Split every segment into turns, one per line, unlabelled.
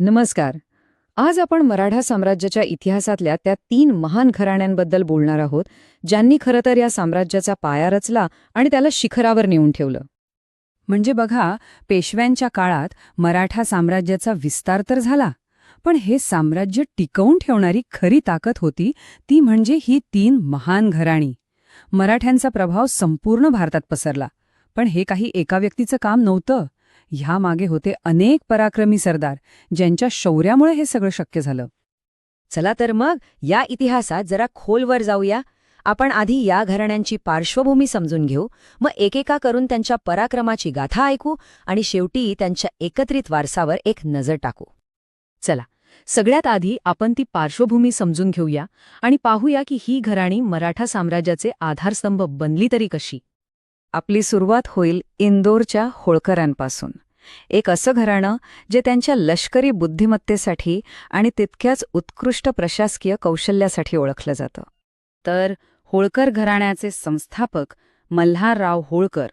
नमस्कार. आज आपण मराठा साम्राज्याच्या इतिहासातल्या त्या तीन महान घराण्यांबद्दल बोलणार आहोत ज्यांनी खरं तर या साम्राज्याचा पाया रचला आणि त्याला शिखरावर नेऊन ठेवलं. म्हणजे बघा पेशव्यांच्या काळात मराठा साम्राज्याचा विस्तार तर झाला पण हे साम्राज्य टिकवून ठेवणारी खरी ताकद होती ती म्हणजे ही तीन महान घराणी. मराठ्यांचा प्रभाव संपूर्ण भारतात पसरला पण हे काही एका व्यक्तीचं काम नव्हतं. ह्यामागे होते अनेक पराक्रमी सरदार ज्यांच्या शौर्यामुळे हे सगळं शक्य झालं.
चला तर मग या इतिहासात जरा खोलवर जाऊया. आपण आधी या घराण्यांची पार्श्वभूमी समजून घेऊ मग एकेका करून त्यांच्या पराक्रमाची गाथा ऐकू आणि शेवटी त्यांच्या एकत्रित वारसावर एक नजर टाकू.
चला सगळ्यात आधी आपण ती पार्श्वभूमी समजून घेऊया आणि पाहूया की ही घराणी मराठा साम्राज्याचे आधारस्तंभ बनली तरी कशी. आपली सुरुवात होईल इंदोरच्या होळकरांपासून. एक असं घराणं जे त्यांच्या लष्करी बुद्धिमत्तेसाठी आणि तितक्याच उत्कृष्ट प्रशासकीय कौशल्यासाठी ओळखलं जातं. तर होळकर घराण्याचे संस्थापक मल्हारराव होळकर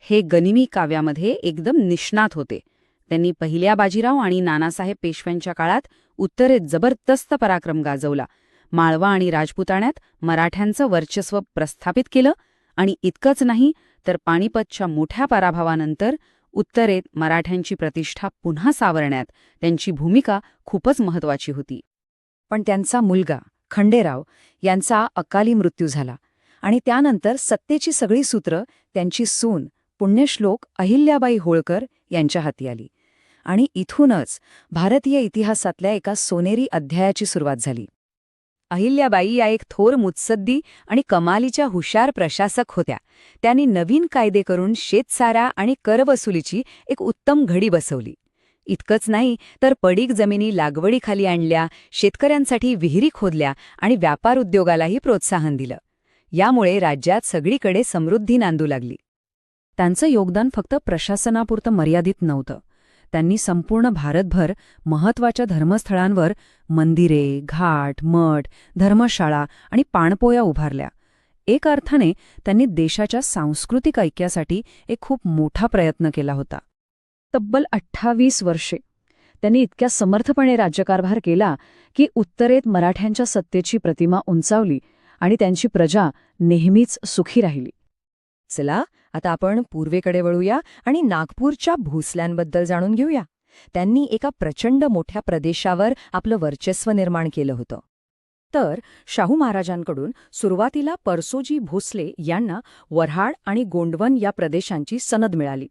हे गनिमी काव्यामध्ये एकदम निष्णात होते. त्यांनी पहिल्या बाजीराव आणि नानासाहेब पेशव्यांच्या काळात उत्तरेत जबरदस्त पराक्रम गाजवला. माळवा आणि राजपुताण्यात मराठ्यांचं वर्चस्व प्रस्थापित केलं आणि इतकंच नाही तर पानिपतच्या मोठ्या पराभवानंतर उत्तरेत मराठ्यांची प्रतिष्ठा पुन्हा सावरण्यात त्यांची भूमिका खूपच महत्वाची होती. पण त्यांचा मुलगा खंडेराव यांचा अकाली मृत्यू झाला आणि त्यानंतर सत्तेची सगळी सूत्र त्यांची सून पुण्यश्लोक अहिल्याबाई होळकर यांच्या हाती आली. आणि इथूनच भारतीय इतिहासातल्या एका सोनेरी अध्यायाची सुरुवात झाली. अहिल्याबाई या एक थोर मुत्सद्दी आणि कमालीच्या हुशार प्रशासक होत्या. त्यांनी नवीन कायदे करून शेतसारा आणि करवसुलीची एक उत्तम घडी बसवली. इतकंच नाही तर पडीक जमिनी लागवडीखाली आणल्या शेतकऱ्यांसाठी विहिरी खोदल्या आणि व्यापार उद्योगालाही प्रोत्साहन दिलं. यामुळे राज्यात सगळीकडे समृद्धी नांदू लागली. त्यांचं योगदान फक्त प्रशासनापुरतं मर्यादित नव्हतं. त्यांनी संपूर्ण भारतभर महत्त्वाच्या धर्मस्थळांवर मंदिरे घाट मठ धर्मशाळा आणि पाणपोया उभारल्या. एक अर्थाने त्यांनी देशाच्या सांस्कृतिक ऐक्यासाठी एक खूप मोठा प्रयत्न केला होता. तब्बल अठ्ठावीस वर्षे. त्यांनी इतक्या समर्थपणे राज्यकारभार केला की उत्तरेत मराठ्यांच्या सत्तेची प्रतिमा उंचावली आणि त्यांची प्रजा नेहमीच सुखी राहिली.
चला आता आपण पूर्वेकडे वळूया आणि नागपूरच्या भोसल्यांबद्दल जाणून घेऊया. त्यांनी एका प्रचंड मोठ्या प्रदेशावर आपलं वर्चस्व निर्माण केलं होतं.
तर शाहू महाराजांकडून सुरुवातीला परसोजी भोसले यांना वऱ्हाड आणि गोंडवन या प्रदेशांची सनद मिळाली.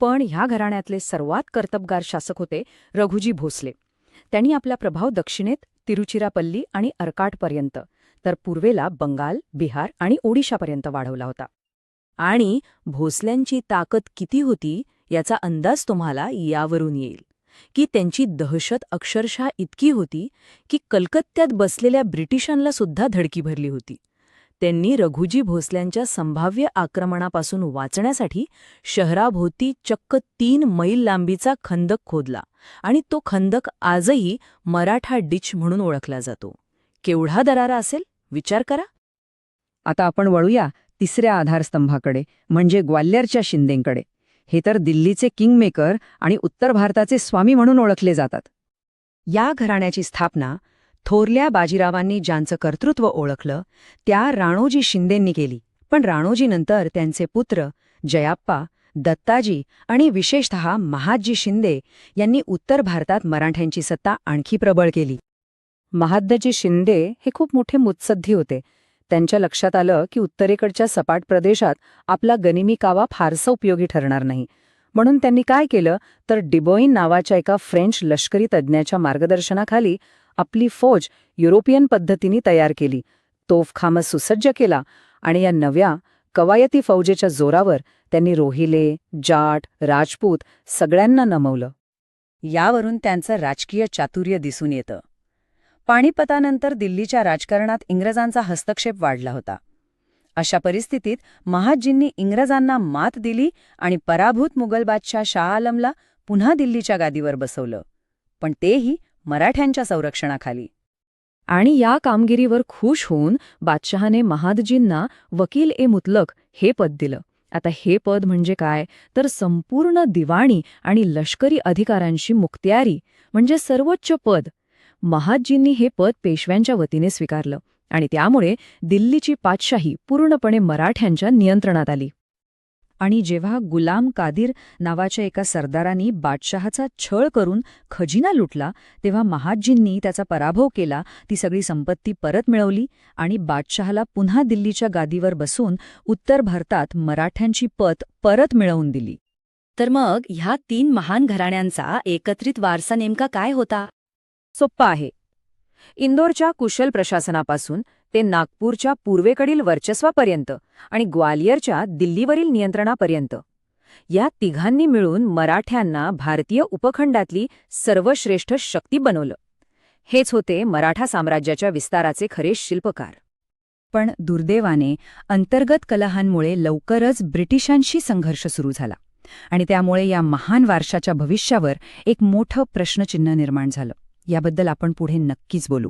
पण ह्या घराण्यातले सर्वात कर्तबगार शासक होते रघुजी भोसले. त्यांनी आपला प्रभाव दक्षिणेत तिरुचिरापल्ली आणि अर्काटपर्यंत तर पूर्वेला बंगाल बिहार आणि ओडिशापर्यंत वाढवला होता. आणि भोसल्यांची ताकद किती होती याचा अंदाज तुम्हाला यावरून येईल. की त्यांची दहशत अक्षरशः इतकी होती की कलकत्त्यात बसलेल्या ब्रिटिशांना सुद्धा धडकी भरली होती. त्यांनी रघुजी भोसल्यांच्या संभाव्य आक्रमणापासून वाचण्यासाठी शहराभोवती चक्क तीन मैल लांबीचा खंदक खोदला आणि तो खंदक आजही मराठा डिच म्हणून ओळखला जातो. केवढा दरारा असेल? विचार करा. आता आपण वळूया तिसऱ्या आधारस्तंभाकडे म्हणजे ग्वाल्हेरच्या शिंदेंकडे. हे तर दिल्लीचे किंगमेकर आणि उत्तर भारताचे स्वामी म्हणून ओळखले जातात. या घराण्याची स्थापना थोरल्या बाजीरावांनी ज्यांचं कर्तृत्व ओळखलं त्या राणोजी शिंदेंनी केली. पण राणोजीनंतर त्यांचे पुत्र जयाप्पा दत्ताजी आणि विशेषतः महादजी शिंदे यांनी उत्तर भारतात मराठ्यांची सत्ता आणखी प्रबळ केली. महादजी शिंदे हे खूप मोठे मुत्सद्धी होते. त्यांच्या लक्षात आलं की उत्तरेकडच्या सपाट प्रदेशात आपला गनिमी कावा फारसा उपयोगी ठरणार नाही. म्हणून त्यांनी काय केलं? तर डिबोईन नावाच्या एका फ्रेंच लष्करी तज्ज्ञाच्या मार्गदर्शनाखाली आपली फौज युरोपियन पद्धतीने तयार केली. तोफखामस सुसज्ज केला आणि या नव्या कवायती फौजेच्या जोरावर त्यांनी रोहिले जाट राजपूत सगळ्यांना नमवलं. यावरून त्यांचं राजकीय चातुर्य दिसून येतं. पाणीपतानंतर दिल्लीच्या राजकारणात इंग्रजांचा हस्तक्षेप वाढला होता. अशा परिस्थितीत महादजींनी इंग्रजांना मात दिली आणि पराभूत मुघल बादशाह शाह आलमला पुन्हा दिल्लीच्या गादीवर बसवलं. पण तेही मराठ्यांच्या संरक्षणाखाली. आणि या कामगिरीवर खुश होऊन बादशहाने महादजींना वकील ए मुतलक हे पद दिलं. आता हे पद म्हणजे काय? तर संपूर्ण दिवाणी आणि लष्करी अधिकारांशी मुक्त्यारी म्हणजे सर्वोच्च पद. महादजींनी हे पद पेशव्यांच्या वतीने स्वीकारलं आणि त्यामुळे दिल्लीची पातशाही पूर्णपणे मराठ्यांच्या नियंत्रणात आली.
आणि जेव्हा गुलाम कादिर नावाच्या एका सरदारांनी बादशहाचा छळ करून खजिना लुटला तेव्हा महादजींनी त्याचा पराभव केला ती सगळी संपत्ती परत मिळवली आणि बादशहाला पुन्हा दिल्लीच्या गादीवर बसून उत्तर भारतात मराठ्यांची पत परत मिळवून दिली.
तर मग ह्या तीन महान घराण्यांचा एकत्रित वारसा नेमका काय होता?
सोप्पा आहे. इंदोरच्या कुशल प्रशासनापासून ते नागपूरच्या पूर्वेकडील वर्चस्वापर्यंत आणि ग्वालियरच्या दिल्लीवरील नियंत्रणापर्यंत. या तिघांनी मिळून मराठ्यांना भारतीय उपखंडातली सर्वश्रेष्ठ शक्ती बनवलं. हेच होते मराठा साम्राज्याच्या विस्ताराचे खरे शिल्पकार.
पण दुर्दैवाने अंतर्गत कलहांमुळे लवकरच ब्रिटिशांशी संघर्ष सुरू झाला आणि त्यामुळे या महान वारशाच्या भविष्यावर एक मोठं प्रश्नचिन्ह निर्माण झालं. याबद्दल आपण पुढे नक्कीच बोलू.